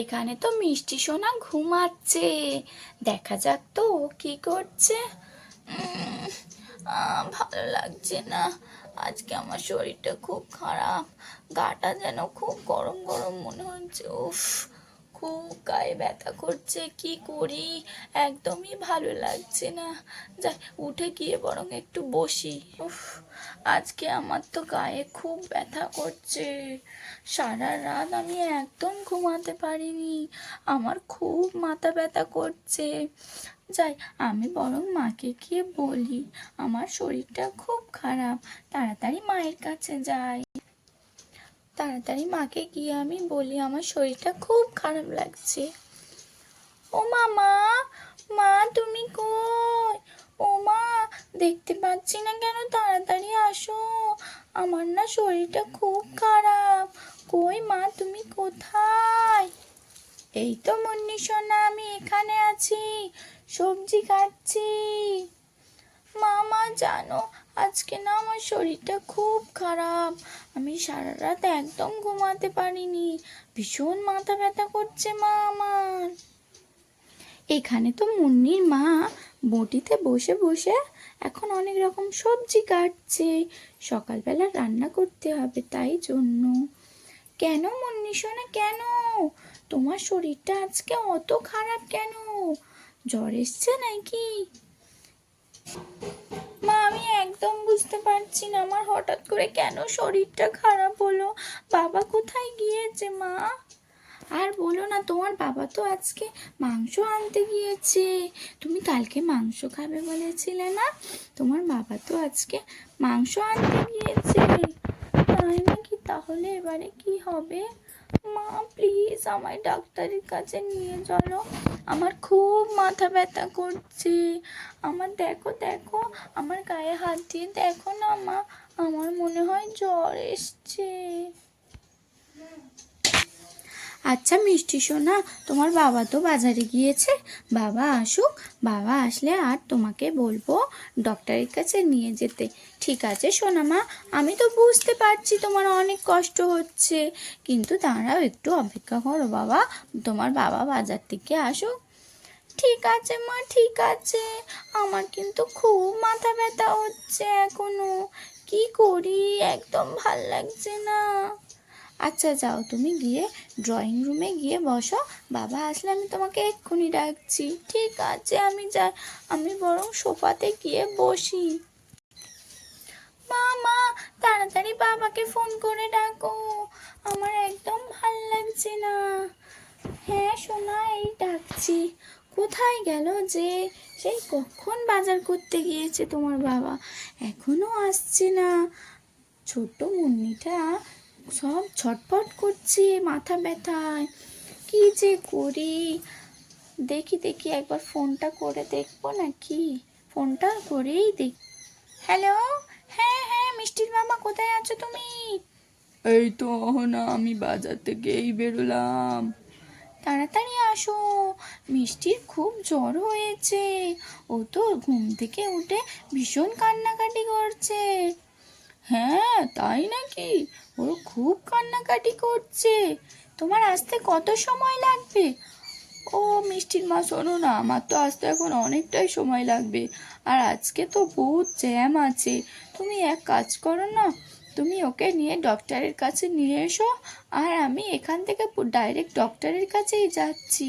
এখানে তো মিষ্টি সোনা ঘুমাচ্ছে। দেখা যাক তো ও কি করছে। ভালো লাগছে না। আজকে আমার শরীরটা খুব খারাপ। গাটা যেন খুব গরম গরম মনে হচ্ছে। উফ। খুব গায়ে ব্যথা করছে, কি করি? একদমই ভালো লাগছে না। যাই, উঠে গিয়ে বরং একটু বসি। উফ, আজকে আমার তো গায়ে খুব ব্যথা করছে। সারা রাত আমি একদম ঘুমাতে পারিনি। আমার খুব মাথা ব্যথা করছে। যাই, আমি বরং মাকে গিয়ে বলি, আমার শরীরটা খুব খারাপ, তাড়াতাড়ি মায়ের কাছে যাই। তাড়াতাড়ি মাকে গিয়ে আমি বলি, আমার শরীরটা খুব খারাপ লাগছে। ও মামা মা তুমি কই? ও মা, দেখতে পাচ্ছি না কেন, তাড়াতাড়ি আসো। আমার না শরীরটা খুব খারাপ। কই মা, তুমি কোথায়? এই তো মুন্নি সোনা, আমি এখানে আছি, সবজি কাটছি। মামা জানো আজকে না আমার শরীরটা খুব খারাপ। আমি সারা রাত একদম ঘুমাতে পারিনি। ভীষণ মাথা ব্যথা করছে মা আমার। এখানে তো মুন্নির মা বটিতে বসে বসে এখন অনেক রকম সবজি কাটছে। সকালবেলা রান্না করতে হবে তাই জন্য। কেন মুন্নি সোনা কেন? তোমার শরীরটা আজকে অত খারাপ কেন? জ্বর এসছে নাকি? মা, আমি একদম বুঝতে পারছি না আমার হঠাৎ করে কেন শরীরটা খারাপ হলো। বাবা কোথায় গিয়েছে মা? আর বলো না, তোমার বাবা তো আজকে মাংস আনতে গিয়েছে। তুমি কালকে মাংস খাবে বলেছিলে না? তোমার বাবা তো আজকে মাংস আনতে গিয়েছে। তাই নাকি তাহলে এবারে কি হবে? মা প্লিজ আমায় ডাক্তারের কাছে নিয়ে চলো। আমার খুব মাথা ব্যথা করছে। আমার দেখো দেখো, আমার গায়ে হাত দিয়ে দেখো না মা, আমার মনে হয় জ্বর এসছে। আচ্ছা মিষ্টি সোনা, তোমার বাবা তো বাজারে গিয়েছে। বাবা আসুক, বাবা আসলে আর তোমাকে বলব ডক্টরের কাছে নিয়ে যেতে। ঠিক আছে সোনা মা, আমি তো বুঝতে পারছি তোমার অনেক কষ্ট হচ্ছে, কিন্তু তারাও একটু অপেক্ষা করো বাবা, তোমার বাবা বাজার থেকে আসুক। ঠিক আছে মা, ঠিক আছে, আমার কিন্তু খুব মাথা ব্যথা হচ্ছে এখনও। কি করি? একদম ভালো লাগছে না। আচ্ছা যাও তুমি গিয়ে ড্রয়িং রুমে গিয়ে বসো। বাবা আসলে আমি তোমাকে এক্ষুনি ডাকছি। ঠিক আছে, আমি যাই। আমি বরং সোফাতে গিয়ে বসি। মা মা তাড়াতাড়ি বাবাকে ফোন করে ডাকো। আমার একদম ভালো লাগছে না। হ্যাঁ সোনা, এই ডাকছি। কোথায় গেল যে? সেই কখন বাজার করতে গিয়েছে তোমার বাবা? এখনও আসছে না। ছোট্ট মুন্নিটা সব ছটফট করছে মাথা ব্যথায়। কি যে করি? দেখি দেখি একবার ফোনটা করে দেখব নাকি? ফোনটা করেই দেখ হ্যালো? হ্যাঁ হ্যাঁ মিষ্টির মামা কোথায় আছো তুমি? এই তো না আমি বাজার থেকেই বেরোলাম। তাড়াতাড়ি আসো। মিষ্টির খুব জ্বর হয়েছে। ও তো ঘুম থেকে উঠে ভীষণ কান্নাকাটি করছে। হ্যাঁ তাই নাকি? ও খুব কান্নাকাটি করছে। তোমার আসতে কত সময় লাগবে? ও, মিষ্টির মা, শোনো না, আমার তো আসতে এখন অনেকটাই সময় লাগবে। আর আজকে তো বহুত জ্যাম আছে। তুমি এক কাজ করো না, তুমি ওকে নিয়ে ডক্টরের কাছে নিয়ে এসো, আর আমি এখান থেকে ডাইরেক্ট ডক্টরের কাছেই যাচ্ছি।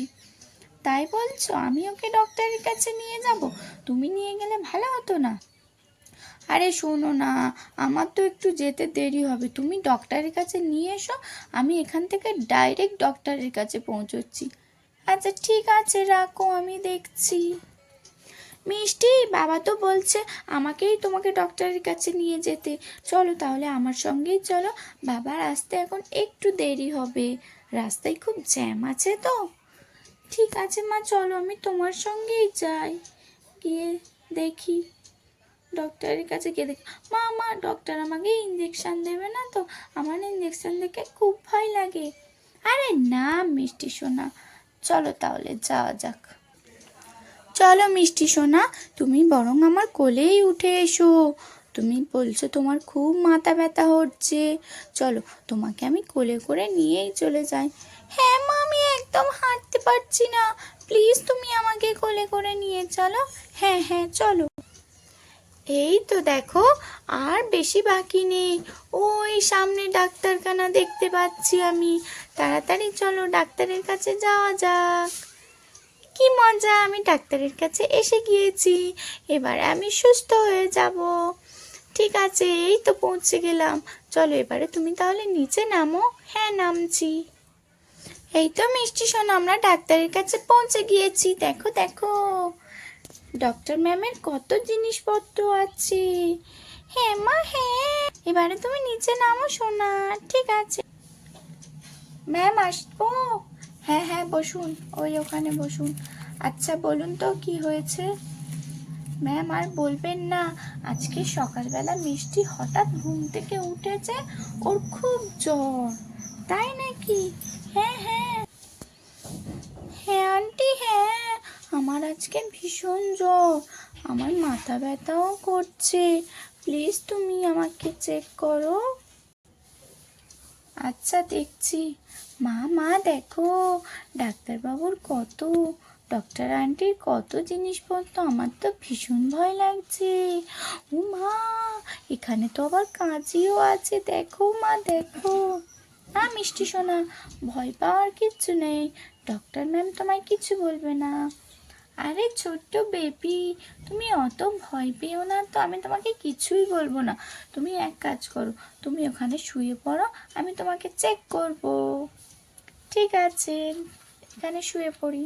তাই বলছো, আমি ওকে ডক্টরের কাছে নিয়ে যাব? তুমি নিয়ে গেলে ভালো হতো না। আরে শোনো না, আমার তো একটু যেতে দেরি হবে। তুমি ডক্টরের কাছে নিয়ে এসো, আমি এখান থেকে ডাইরেক্ট ডক্টরের কাছে পৌঁছচ্ছি। আচ্ছা ঠিক আছে, রাখো, আমি দেখছি। মিষ্টি, বাবা তো বলছে আমাকেই তোমাকে ডক্টরের কাছে নিয়ে যেতে। চলো তাহলে আমার সঙ্গেই চলো, বাবার আসতে এখন একটু দেরি হবে। রাস্তায় খুব জ্যাম আছে তো? ঠিক আছে মা, চলো আমি তোমার সঙ্গেই যাই। গিয়ে দেখি। ডক্টরের কাছে গিয়ে দেখি মা মা ডক্টর আমাকে ইঞ্জেকশন দেবে না তো? আমার ইঞ্জেকশন দেখে খুব ভয় লাগে। আরে না মিষ্টি সোনা, চলো তাহলে যাওয়া যাক। চলো মিষ্টি সোনা, তুমি বরং আমার কোলেই উঠে এসো। তুমি বলছো তোমার খুব মাথা ব্যথা হচ্ছে। চলো, তোমাকে আমি কোলে করে নিয়েই চলে যাই। হ্যাঁ মা আমি একদম হাঁটতে পারছি না। প্লিজ তুমি আমাকে কোলে করে নিয়ে চলো। হ্যাঁ হ্যাঁ চলো। এই তো দেখো, আর বেশি বাকি নেই। ওই সামনে ডাক্তারখানা দেখতে পাচ্ছি আমি। তাড়াতাড়ি চলো ডাক্তারের কাছে যাওয়া যাক। কি মজা, আমি ডাক্তারের কাছে এসে গিয়েছি। এবারে আমি সুস্থ হয়ে যাব। ঠিক আছে, এই তো পৌঁছে গেলাম। চলো এবারে তুমি তাহলে নিচে নামো। হ্যাঁ নামছি। এই তো মিষ্টি শোন আমরা ডাক্তারের কাছে পৌঁছে গিয়েছি। দেখো দেখো। ডক্টর ম্যামের কত জিনিসপত্র আছে? হ্যাঁ মা হ্যাঁ। এবারে তুমি নিচে নামো, সোনা। ঠিক আছে। ম্যাম আসব? হ্যাঁ হ্যাঁ বসুন। ওই ওখানে বসুন। আচ্ছা বলুন তো কি হয়েছে? ম্যাম আর বলবেন না। আজকে সকালবেলা মিষ্টি হঠাৎ ঘুম থেকে উঠেছে, ওর খুব জ্বর। তাই নাকি হ্যাঁ হ্যাঁ হ্যাঁ আন্টি হ্যাঁ আমার আজকে ভীষণ জ্বর। আমার মাথা ব্যথাও করছে। প্লিজ তুমি আমাকে চেক করো। আচ্ছা দেখছি। মা মা, দেখো। ডাক্তারবাবুর কত, ডক্টর আন্টির কত জিনিসপত্র, আমার তো ভীষণ ভয় লাগছে। ও মা, এখানে তো আবার কাঁচিও আছে। দেখো মা, দেখো। না, মিষ্টি সোনা, ভয় পাওয়ার কিচ্ছু নেই। ডক্টর ম্যাম তোমায় কিছু বলবে না। আরে ছোট্ট বেবি, তুমি অত ভয় পেও না তো, আমি তোমাকে কিছুই বলব না। তুমি এক কাজ করো, তুমি ওখানে শুয়ে পড়ো, আমি তোমাকে চেক করব। ঠিক আছে, এখানে শুয়ে পড়ি।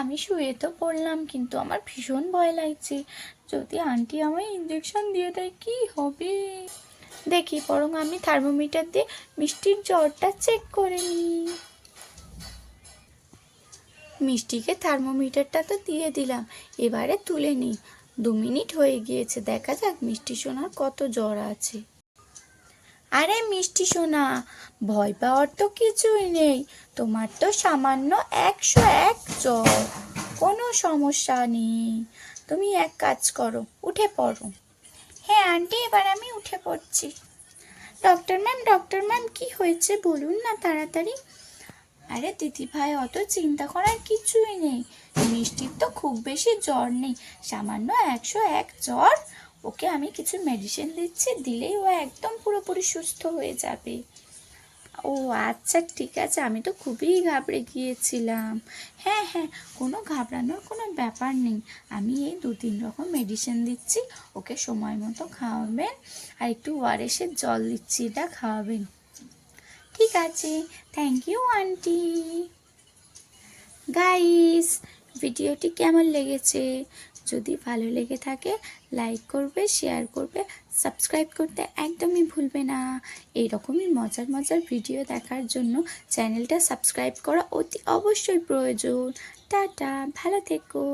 আমি শুয়ে তো পড়লাম, কিন্তু আমার ভীষণ ভয় লাগছে। যদি আন্টি আমায় ইঞ্জেকশন দিয়ে দেয়, কি হবে? দেখি, বরং আমি থার্মোমিটার দিয়ে মিষ্টির জ্বরটা চেক করে নিই। মিষ্টিকে থার্মোমিটারটা তো দিয়ে দিলাম, এবারে তুলে নিই। দু মিনিট হয়ে গিয়েছে, দেখা যাক মিষ্টি সোনার কত জ্বর আছে। আরে মিষ্টি সোনা, ভয় পাওয়ার তো কিছুই নেই, তোমার তো সামান্য একশো এক জ্বর। কোনো সমস্যা নেই, তুমি এক কাজ করো, উঠে পড়ো। হ্যাঁ আন্টি, এবার আমি উঠে পড়ছি। ডক্টর ম্যাম ডক্টর ম্যাম, কি হয়েছে বলুন না তাড়াতাড়ি। আরে দিদি ভাই অত চিন্তা করার কিছুই নেই। মিষ্টির তো খুব বেশি জ্বর নেই, সামান্য একশো এক জ্বর। ওকে আমি কিছু মেডিসিন দিচ্ছি, দিলেই ও একদম পুরোপুরি সুস্থ হয়ে যাবে। ও আচ্ছা ঠিক আছে, আমি তো খুবই ঘাবড়ে গিয়েছিলাম। হ্যাঁ হ্যাঁ কোনো ঘাবড়ানোর কোনো ব্যাপার নেই। আমি এই দু তিন রকম মেডিসিন দিচ্ছি, ওকে সময় মতো খাওয়াবেন। আর একটু ওয়ারেসের জল দিচ্ছি, এটা খাওয়াবেন। ঠিক আছে। থ্যাংক ইউ আন্টি গাইস ভিডিওটি কেমন লেগেছে? যদি ভালো লেগে থাকে লাইক করবে শেয়ার করবে সাবস্ক্রাইব করতে একদমই ভুলবে না। এইরকমই মজার মজার ভিডিও দেখার জন্য চ্যানেলটা সাবস্ক্রাইব করা অতি অবশ্যই প্রয়োজন। টাটা, ভালো থেকো।